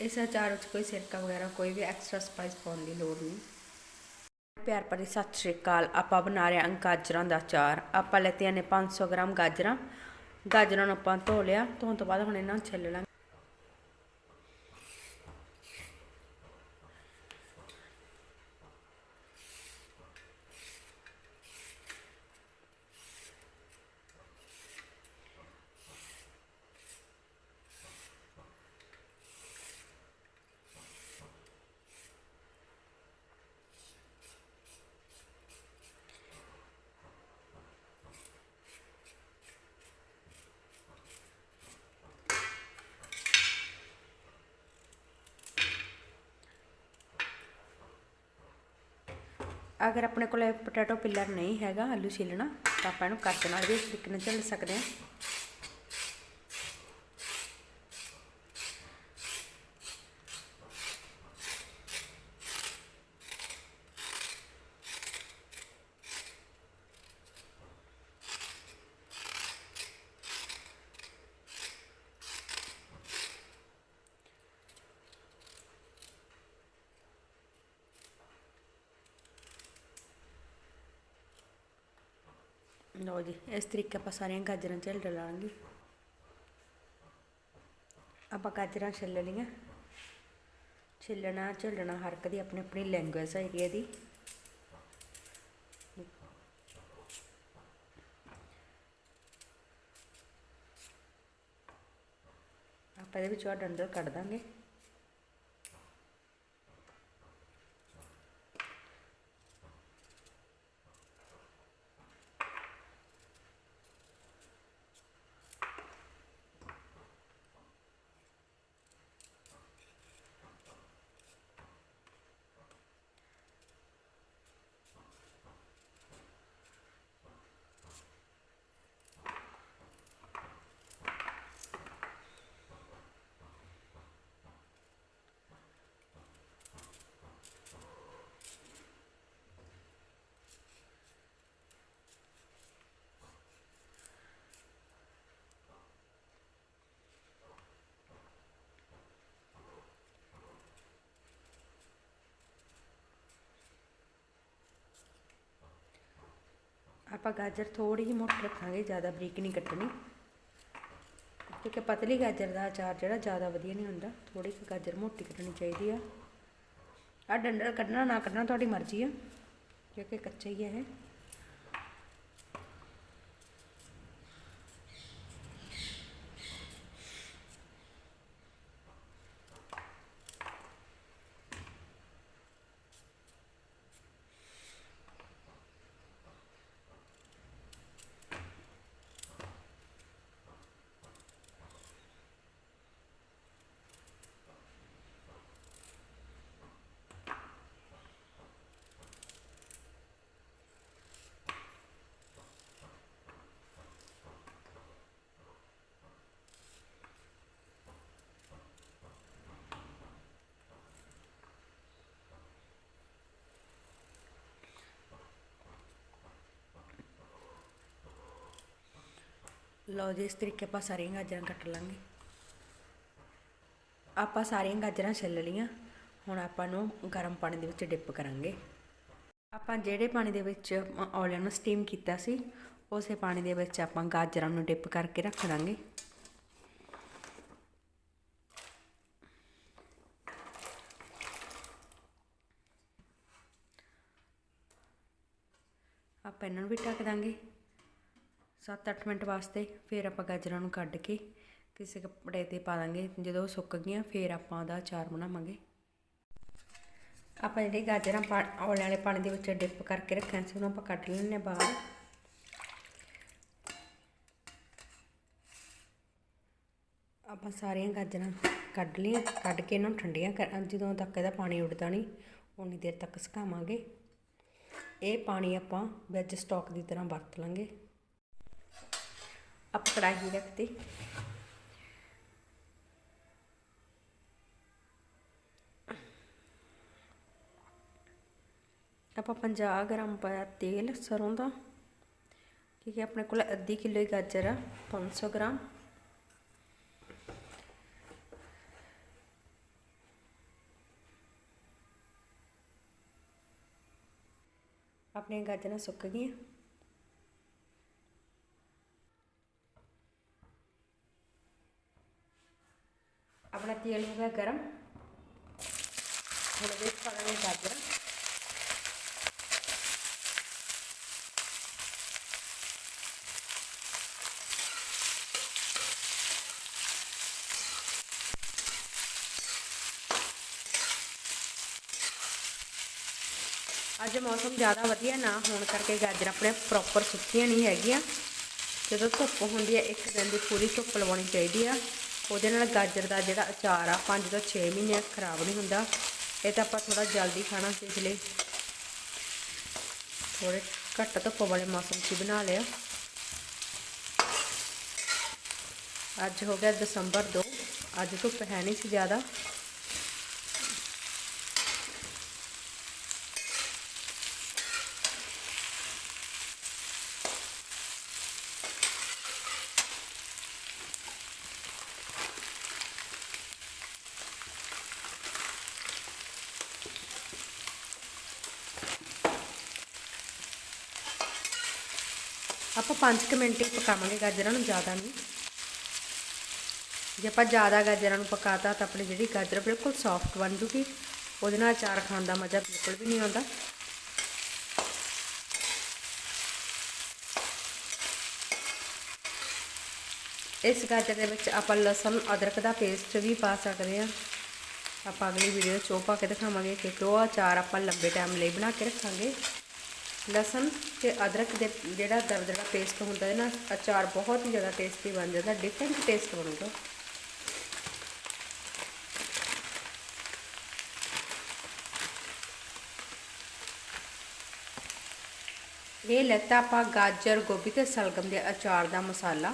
ਇਸ ਅਚਾਰ ਵਿੱਚ ਕੋਈ ਸਿਰਕਾ ਵਗੈਰਾ, ਕੋਈ ਵੀ ਐਕਸਟਰਾ ਸਪਾਈਸ ਪਾਉਣ ਦੀ ਲੋੜ ਨਹੀਂ। ਪਿਆਰ ਭਰੀ ਸਤਿ ਸ਼੍ਰੀ ਅਕਾਲ। ਆਪਾਂ ਬਣਾ ਰਹੇ ਹਾਂ ਗਾਜਰਾਂ ਦਾ ਅਚਾਰ। ਆਪਾਂ ਲੈਤੀਆਂ ਨੇ 500 ਗ੍ਰਾਮ ਗਾਜਰਾਂ। ਗਾਜਰਾਂ ਨੂੰ ਆਪਾਂ ਧੋ ਲਿਆ। ਧੋਣ ਤੋਂ ਬਾਅਦ ਹੁਣ ਇਹਨਾਂ ਨੂੰ ਛਿੱਲ ਲਾਂਗੇ। ਅਗਰ ਆਪਣੇ ਕੋਲ ਪੋਟੈਟੋ ਪਿੱਲਰ ਨਹੀਂ ਹੈਗਾ, ਆਲੂ ਛਿੱਲਣਾ, ਤਾਂ ਆਪਾਂ ਇਹਨੂੰ ਕੱਟ ਨਾਲ ਵੀ ਇਸ ਤਰੀਕੇ ਨਾਲ ਝੱਲ ਸਕਦੇ ਹਾਂ। ਲਓ ਜੀ, ਇਸ ਤਰੀਕੇ ਆਪਾਂ ਸਾਰੀਆਂ ਗਾਜਰਾਂ ਝੱਲ ਲਾਂਗੇ ਆਪਾਂ ਗਾਜਰਾਂ ਛਿੱਲ ਲਈਆਂ ਛਿੱਲਣਾ, ਝੱਲਣਾ ਹਰ ਇੱਕ ਦੀ ਆਪਣੀ ਆਪਣੀ ਲੈਂਗੁਏਜ ਹੈਗੀ ਇਹਦੀ। ਆਪਾਂ ਇਹਦੇ ਵਿੱਚੋਂ ਆਹ ਡੰਡਲ ਕੱਢ ਦਾਂਗੇ। ਆਪਾਂ ਗਾਜਰ ਥੋੜੀ ਜਿਹੀ ਮੋਟੀ ਰੱਖਾਂਗੇ, ਜ਼ਿਆਦਾ ਬਰੀਕ ਨਹੀਂ ਕੱਟਣੀ। ਕਿਉਂਕਿ ਪਤਲੀ ਗਾਜਰ ਦਾ ਅਚਾਰ ਜਿਹੜਾ ਜ਼ਿਆਦਾ ਵਧੀਆ ਨਹੀਂ ਹੁੰਦਾ ਥੋੜੀ ਜਿਹੀ ਗਾਜਰ ਮੋਟੀ ਕੱਟਣੀ ਚਾਹੀਦੀ ਆ। ਆ ਡੰਡਲ ਕੱਢਣਾ, ਨਾ ਕੱਢਣਾ, ਤੁਹਾਡੀ ਮਰਜ਼ੀ ਆ। ਕਿਉਂਕਿ ਕੱਚਾ ਹੀ ਹੈ ਇਹ। ਲਓ ਜੀ, ਇਸ ਤਰੀਕੇ ਆਪਾਂ ਸਾਰੀਆਂ ਗਾਜਰਾਂ ਕੱਟ ਲਾਂਗੇ। ਆਪਾਂ ਸਾਰੀਆਂ ਗਾਜਰਾਂ ਛਿੱਲ ਲਈਆਂ। ਹੁਣ ਆਪਾਂ ਨੂੰ ਗਰਮ ਪਾਣੀ ਦੇ ਵਿੱਚ ਡਿਪ ਕਰਾਂਗੇ। ਆਪਾਂ ਜਿਹੜੇ ਪਾਣੀ ਦੇ ਵਿੱਚ ਔਲਿਆਂ ਨੂੰ ਸਟੀਮ ਕੀਤਾ ਸੀ, ਉਸੇ ਪਾਣੀ ਦੇ ਵਿੱਚ ਆਪਾਂ ਗਾਜਰਾਂ ਨੂੰ ਡਿਪ ਕਰਕੇ ਰੱਖ ਦਾਂਗੇ। ਆਪਾਂ ਇਹਨਾਂ ਨੂੰ ਵੀ ਢੱਕ ਦਾਂਗੇ। 7-8 ਮਿੰਟ ਵਾਸਤੇ ਫਿਰ ਆਪਾਂ ਗਾਜਰਾਂ ਨੂੰ ਕੱਢ ਕੇ ਕਿਸੇ ਕੱਪੜੇ ਤੇ ਪਾ ਦਾਂਗੇ। ਜਦੋਂ ਸੁੱਕ ਗਈਆਂ, ਫਿਰ ਆਪਾਂ ਉਹਦਾ ਅਚਾਰ ਬਣਾਵਾਂਗੇ। ਆਪਾਂ ਜਿਹੜੇ ਗਾਜਰਾਂ ਔਲੇ ਵਾਲੇ ਪਾਣੀ ਦੇ ਵਿੱਚ ਡਿਪ ਕਰਕੇ ਰੱਖਿਆ ਸੀ, ਉਹਨੂੰ ਆਪਾਂ ਕੱਢ ਲੈਣੇ ਆ ਬਾਹਰ। ਆਪਾਂ ਸਾਰੀਆਂ ਗਾਜਰਾਂ ਕੱਢ ਲਈਆਂ, ਕੱਢ ਕੇ ਇਹਨਾਂ ਨੂੰ ਠੰਡੀਆਂ ਕਰ, ਜਦੋਂ ਤੱਕ ਇਹਦਾ ਪਾਣੀ ਉੱਡਦਾ ਨਹੀਂ, ਉਨੀ ਦੇਰ ਤੱਕ ਸੁਕਾਵਾਂਗੇ। ਇਹ ਪਾਣੀ ਆਪਾਂ ਵਿੱਚ ਸਟਾਕ ਦੀ ਤਰ੍ਹਾਂ ਵਰਤ ਲਾਂਗੇ। अब कढ़ाई रख दी ਆਪਾਂ 50 ਗ੍ਰਾਮ ਪਾਇਆ ਤੇਲ ਸਰੋਂ ਦਾ। ਠੀਕ ਹੈ, ਆਪਣੇ ਕੋਲ ਅੱਧੀ ਕਿਲੋ ਹੀ ਗਾਜਰ ਆ, ਪੰਜ ਸੌ ਗ੍ਰਾਮ। ਆਪਣੀਆਂ ਗਾਜਰਾਂ ਸੁੱਕ ਗਈਆਂ। ਆਪਣਾ ਤੇਲ ਹੋ ਗਿਆ ਗਰਮ। ਹੁਣ ਵਿੱਚ ਪਾਵਾਂਗੇ ਗਾਜਰਾਂ ਅੱਜ ਮੌਸਮ ਜ਼ਿਆਦਾ ਵਧੀਆ ਨਾ ਹੋਣ ਕਰਕੇ ਗਾਜਰਾਂ ਆਪਣੇ ਪ੍ਰੋਪਰ ਸੁੱਕੀਆਂ ਨਹੀਂ ਹੈਗੀਆਂ। ਜਦੋਂ ਧੁੱਪ ਹੁੰਦੀ ਹੈ, ਇੱਕ ਦਿਨ ਦੀ ਪੂਰੀ ਧੁੱਪ ਲਵਾਉਣੀ ਚਾਹੀਦੀ ਆ। ਉਹਦੇ ਨਾਲ ਗਾਜਰ ਦਾ ਜਿਹੜਾ ਅਚਾਰ ਆ 5 ਤੋਂ 6 ਮਹੀਨੇ ਖਰਾਬ ਨਹੀਂ ਹੁੰਦਾ। ਇਹ ਤਾਂ ਆਪਾਂ ਥੋੜਾ ਜਲਦੀ ਖਾਣਾ ਸੀ ਇਸ ਲਈ ਥੋੜੇ ਘੱਟ ਧੁੱਪ ਵਾਲੇ ਮੌਸਮ 'ਚ ਬਣਾ ਲਿਆ। ਅੱਜ ਹੋ ਗਿਆ ਦਸੰਬਰ 2 ਅੱਜ ਧੁੱਪ ਹੈ ਨਹੀਂ ਸੀ ਜ਼ਿਆਦਾ। ਆਪਾਂ 5 ਮਿੰਟ ਹੀ ਪਕਾਵਾਂਗੇ ਗਾਜਰਾਂ ਨੂੰ ਜ਼ਿਆਦਾ ਨਹੀਂ। ਜੇ ਆਪਾਂ ਜ਼ਿਆਦਾ ਗਾਜਰਾਂ ਨੂੰ ਪਕਾਤਾ ਤਾਂ ਆਪਣੀ ਜਿਹੜੀ ਗਾਜਰ ਬਿਲਕੁਲ ਸੌਫਟ ਬਣ ਜੂਗੀ। ਉਹਦੇ ਨਾਲ ਅਚਾਰ ਖਾਣ ਦਾ ਮਜ਼ਾ ਬਿਲਕੁਲ ਵੀ ਨਹੀਂ ਆਉਂਦਾ। ਇਸ ਗਾਜਰ ਦੇ ਵਿੱਚ ਆਪਾਂ ਲਸਣ, ਅਦਰਕ ਦਾ ਪੇਸਟ ਵੀ ਪਾ ਸਕਦੇ ਹਾਂ। ਆਪਾਂ ਅਗਲੀ ਵੀਡੀਓ 'ਚ ਉਹ ਪਾ ਕੇ ਦਿਖਾਵਾਂਗੇ ਕਿਉਂਕਿ ਉਹ ਅਚਾਰ ਆਪਾਂ ਲੰਬੇ ਟਾਈਮ ਲਈ ਬਣਾ ਕੇ ਰੱਖਾਂਗੇ। ਲਸਣ ਤੇ ਅਦਰਕ ਦੇ ਜਿਹੜਾ ਦਰਦਰਾ ਪੇਸਟ ਹੁੰਦਾ ਹੈ ਨਾ, ਅਚਾਰ ਬਹੁਤ ਹੀ ਜ਼ਿਆਦਾ ਟੇਸਟੀ ਬਣ ਜਾਂਦਾ ਡਿਫਰੈਂਟ ਟੇਸਟ ਬਣੂਗਾ। ਇਹ ਲੈਤਾ ਆਪਾਂ ਗਾਜਰ, ਗੋਭੀ ਤੇ ਸਲਗਮ ਦੇ ਅਚਾਰ ਦਾ ਮਸਾਲਾ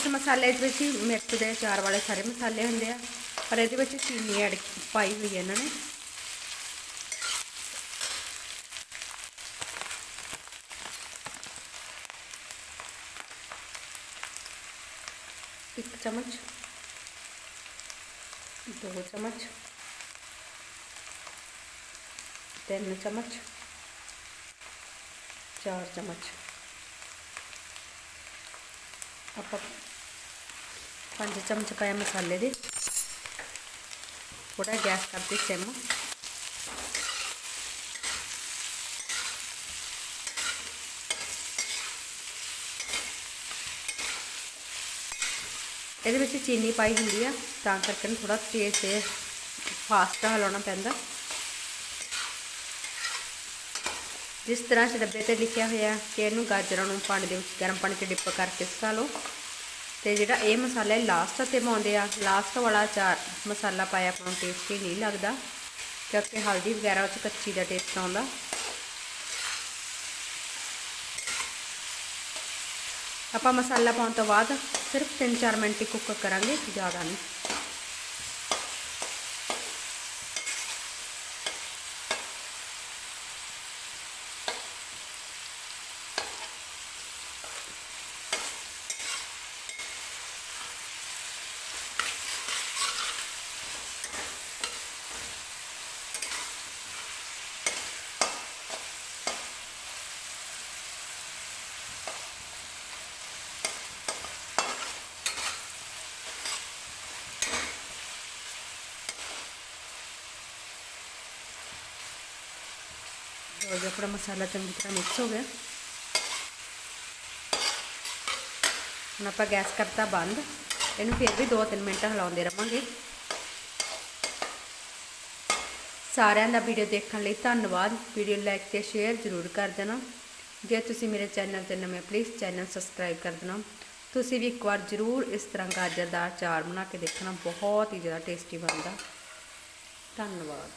ਇਸ ਮਸਾਲੇ ਦੇ ਵਿੱਚ ਹੀ ਮਿਰਚ ਦੇ ਚਾਰ ਵਾਲੇ ਸਾਰੇ ਮਸਾਲੇ ਹੁੰਦੇ ਆ, ਪਰ ਇਹਦੇ ਵਿੱਚ ਚੀਨੀ ਐਡ ਪਾਈ ਹੋਈ ਹੈ ਇਹਨਾਂ ਨੇ। ਇੱਕ ਚਮਚ, ਦੋ ਚਮਚ, ਤਿੰਨ ਚਮਚ, ਚਾਰ ਚਮਚ। ਆਪਾਂ ਪੰਜ ਚਮਚ ਪਾਇਆ ਮਸਾਲੇ ਦੇ। ਥੋੜਾ ਗੈਸ ਕਰਦੇ ਸਿਮ। ਇਹਦੇ ਵਿੱਚ ਚੀਨੀ ਪਾਈ ਹੁੰਦੀ ਆ, ਤਾਂ ਕਰਕੇ ਨਾ ਥੋੜਾ ਤੇਜ਼ ਤੇ ਫਾਸਟ ਹਲਾਉਣਾ ਪੈਂਦਾ। ਜਿਸ ਤਰ੍ਹਾਂ ਇਸ ਡੱਬੇ ਤੇ ਲਿਖਿਆ ਹੋਇਆ ਕਿ ਇਹਨੂੰ ਗਾਜਰਾਂ ਨੂੰ ਪਾਣੀ ਦੇ ਵਿੱਚ ਗਰਮ ਪਾਣੀ 'ਚ ਡਿਪ ਕਰਕੇ ਸੁਕਾ ਲਓ। ਤੇ ਜਿਹੜਾ ਇਹ ਮਸਾਲਾ ਹੈ ਲਾਸਟ ਤੇ ਪਾਉਂਦੇ ਆ ਲਾਸਟ ਵਾਲਾ ਚਾਰ ਮਸਾਲਾ ਪਾਇਆ ਆਪਾਂ ਨੂੰ ਟੇਸਟੀ ਨਹੀਂ ਲੱਗਦਾ, ਕਿਉਂਕਿ ਹਲਦੀ ਵਗੈਰਾ ਵਿੱਚ ਕੱਚੀ ਦਾ ਟੇਸਟ ਆਉਂਦਾ। ਆਪਾਂ ਮਸਾਲਾ ਪਾਉਣ ਤੋਂ ਬਾਅਦ ਸਿਰਫ 3-4 ਮਿੰਟ ਹੀ ਕੁੱਕ ਕਰਾਂਗੇ, ਜ਼ਿਆਦਾ ਨਹੀਂ। ਹੋ ਗਿਆ ਆਪਣਾ ਮਸਾਲਾ ਚੰਗੀ ਤਰ੍ਹਾਂ ਮਿਕਸ ਹੋ ਗਿਆ ਹੁਣ ਆਪਾਂ ਗੈਸ ਕਰਤਾ ਬੰਦ ਇਹਨੂੰ ਫਿਰ ਵੀ 2-3 ਮਿੰਟ ਹਿਲਾਉਂਦੇ ਰਵਾਂਗੇ ਸਾਰਿਆਂ ਦਾ ਵੀਡੀਓ ਦੇਖਣ ਲਈ ਧੰਨਵਾਦ ਵੀਡੀਓ ਲਾਈਕ ਤੇ ਸ਼ੇਅਰ ਜ਼ਰੂਰ ਕਰ ਦੇਣਾ ਜੇ ਤੁਸੀਂ ਮੇਰੇ ਚੈਨਲ ਤੇ ਨਵੇਂ ਪਲੀਜ਼ ਚੈਨਲ ਸਬਸਕ੍ਰਾਈਬ ਕਰ ਦੇਣਾ ਤੁਸੀਂ ਵੀ ਇੱਕ ਵਾਰ ਜ਼ਰੂਰ ਇਸ ਤਰ੍ਹਾਂ ਗਾਜਰ ਦਾ ਅਚਾਰ ਬਣਾ ਕੇ ਦੇਖਣਾ ਬਹੁਤ ਹੀ ਜ਼ਿਆਦਾ ਟੇਸਟੀ ਬਣਦਾ ਧੰਨਵਾਦ